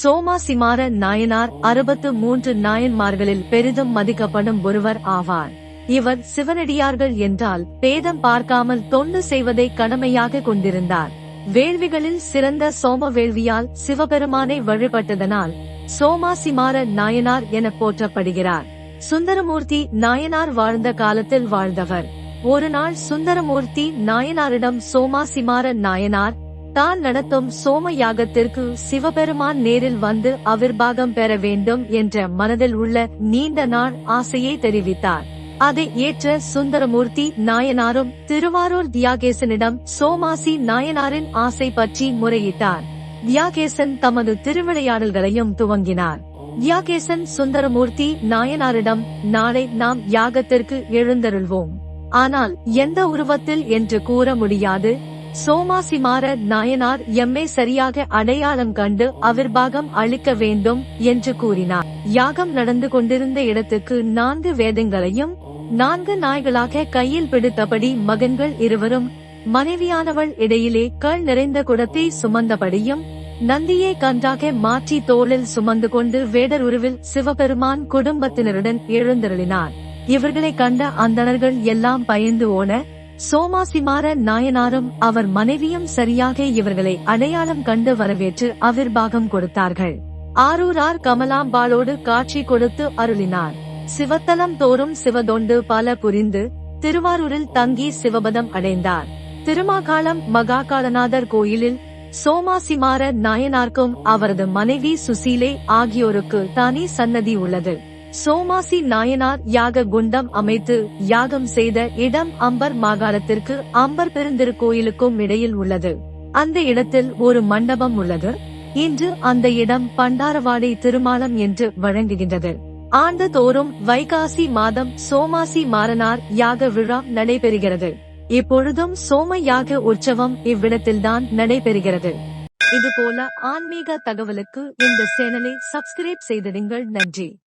சோமாசிமார நாயனார் அறுபத்து மூன்று நாயன்மார்களில் பெரிதும் மதிக்கப்படும் ஒருவர் ஆவார். இவர் சிவனடியார்கள் என்றால் பேதம் பார்க்காமல் தொண்டு செய்வதை கடமையாக கொண்டிருந்தார். வேள்விகளில் சிறந்த சோம வேள்வியால் சிவபெருமானை வழிபட்டதனால் சோமாசிமார நாயனார் என போற்றப்படுகிறார். சுந்தரமூர்த்தி நாயனார் வாழ்ந்த காலத்தில் வாழ்ந்தவர். ஒரு நாள் சுந்தரமூர்த்தி நாயனாரிடம் சோமாசிமார நாயனார் தான் நடத்தும் சோம யாகத்திற்கு சிவபெருமான் நேரில் வந்து அவிர்வாகம் பெற வேண்டும் என்ற மனதில் உள்ள நீண்ட நாள் ஆசையை தெரிவித்தார். அதை ஏற்ற சுந்தரமூர்த்தி நாயனாரும் திருவாரூர் தியாகேசனிடம் சோமாசி நாயனாரின் ஆசை பற்றி முறையிட்டார். தியாகேசன் தமது திருவிளையாடல்களையும் துவங்கினார். தியாகேசன் சுந்தரமூர்த்தி நாயனாரிடம் நாளை நாம் யாகத்திற்கு எழுந்தருள்வோம். ஆனால் எந்த உருவத்தில் என்று கூற முடியாது. சோமாசிமார நாயனார் எம்மை சரியாக அடையாளம் கண்டு அவிர்வாகம் அளிக்க வேண்டும் என்று கூறினார். யாகம் நடந்து கொண்டிருந்த இடத்துக்கு நான்கு வேதங்களையும் நான்கு நாய்களாக கையில் பிடித்தபடி மகன்கள் இருவரும் மனைவியானவள் இடையிலே கள் நிறைந்த குடத்தை சுமந்தபடியும் நந்தியை கன்றாக மாற்றி தோளில் சுமந்து கொண்டு வேடர் உருவில் சிவபெருமான் குடும்பத்தினருடன் எழுந்தருளினார். இவர்களை கண்ட அந்தணர்கள் எல்லாம் பயந்து ஓன சோமாசிமார நாயனாரும் அவர் மனைவியும் சரியாக இவர்களை அடையாளம் கண்டு வரவேற்று அவிர்வாகம் கொடுத்தார்கள். ஆரூரார் கமலாம்பாளோடு காட்சி கொடுத்து அருளினார். சிவத்தலம் தோறும் சிவதொண்டு பல புரிந்து திருவாரூரில் தங்கி சிவபதம் அடைந்தார். திருமாகாலம் மகாகாலநாதர் கோயிலில் சோமாசிமார நாயனார்க்கும் அவரது மனைவி சுசீலே ஆகியோருக்கு தனி சன்னதி உள்ளது. சோமாசி நாயனார் யாக குண்டம் அமைத்து யாகம் செய்த இடம் அம்பர் மாகாணத்திற்கு அம்பர் பெருந்திருக்கோயிலுக்கும் இடையில் உள்ளது. அந்த இடத்தில் ஒரு மண்டபம் உள்ளது. இன்று அந்த இடம் பண்டாரவாடை திருமாலம் என்று வழங்குகின்றது. ஆண்டுதோறும் வைகாசி மாதம் சோமாசி மாறனார் யாக விழா நடைபெறுகிறது. இப்பொழுதும் சோம யாக உற்சவம் இவ்விடத்தில்தான் நடைபெறுகிறது. இதுபோல ஆன்மீக தகவலுக்கு இந்த சேனலை சப்ஸ்கிரைப் செய்திடுங்கள். நன்றி.